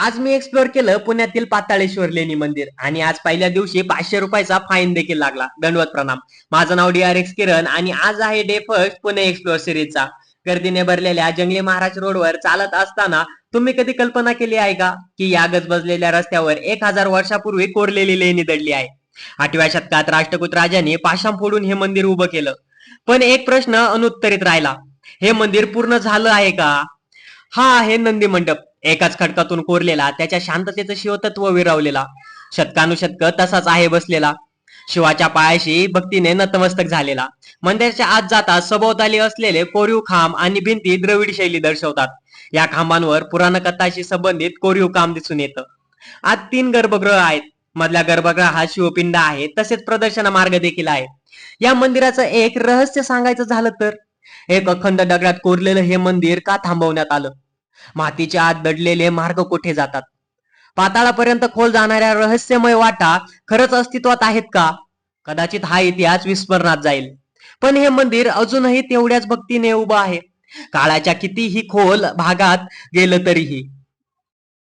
आज मी एक्सप्लोअर केलं पुण्यातील पाताळेश्वर लेणी मंदिर. आणि आज पहिल्या दिवशी पाचशे रुपयाचा फाईन देखील लागला. दंडवत प्रणाम. माझं नाव डी आर एक्स किरण आणि आज आहे डे फर्स्ट पुणे एक्सप्लोअर सिरीजचा गर्दीने भरलेल्या जंगली महाराज रोडवर चालत असताना तुम्ही कधी कल्पना केली आहे का? की या गजबजलेल्या रस्त्यावर एक हजार वर्षापूर्वी कोरलेली लेणी दडली आहे. आठव्या शतकात राष्ट्रकूट राजाने पाषाम फोडून हे मंदिर उभं केलं. पण एक प्रश्न अनुत्तरित राहिला. हे मंदिर पूर्ण झालं आहे का? हा आहे नंदी मंडप. एकाच खडकातून कोरलेला त्याच्या शांततेचं शिवतत्व विरवलेला. शतकानुशतक तसाच आहे बसलेला. शिवाच्या पायाशी भक्तीने नतमस्तक झालेला. मंदिराच्या आत जाता सभोवताली असलेले कोरीव खांब आणि भिंती द्रविड शैली दर्शवतात. या खांबांवर पुराणकथाशी संबंधित कोरीव काम दिसून येतं. आत तीन गर्भगृह आहेत. मधल्या गर्भगृहात शिवपिंड आहे. तसेच प्रदर्शन मार्ग देखील आहे. या मंदिराचं एक रहस्य सांगायचं झालं तर? एक अखंड दगडात कोरलेलं हे मंदिर का थांबवण्यात आलं? मातीच्या आत दडलेले मार्ग कुठे जातात? पाताळापर्यंत खोल जाणाऱ्या रहस्यमय वाटा खरंच अस्तित्वात आहेत का? कदाचित हा इतिहास विस्मरणात जाईल. पण हे मंदिर अजूनही तेवढ्याच भक्तीने उभं आहे. काळाच्या कितीही खोल भागात गेलं तरीही.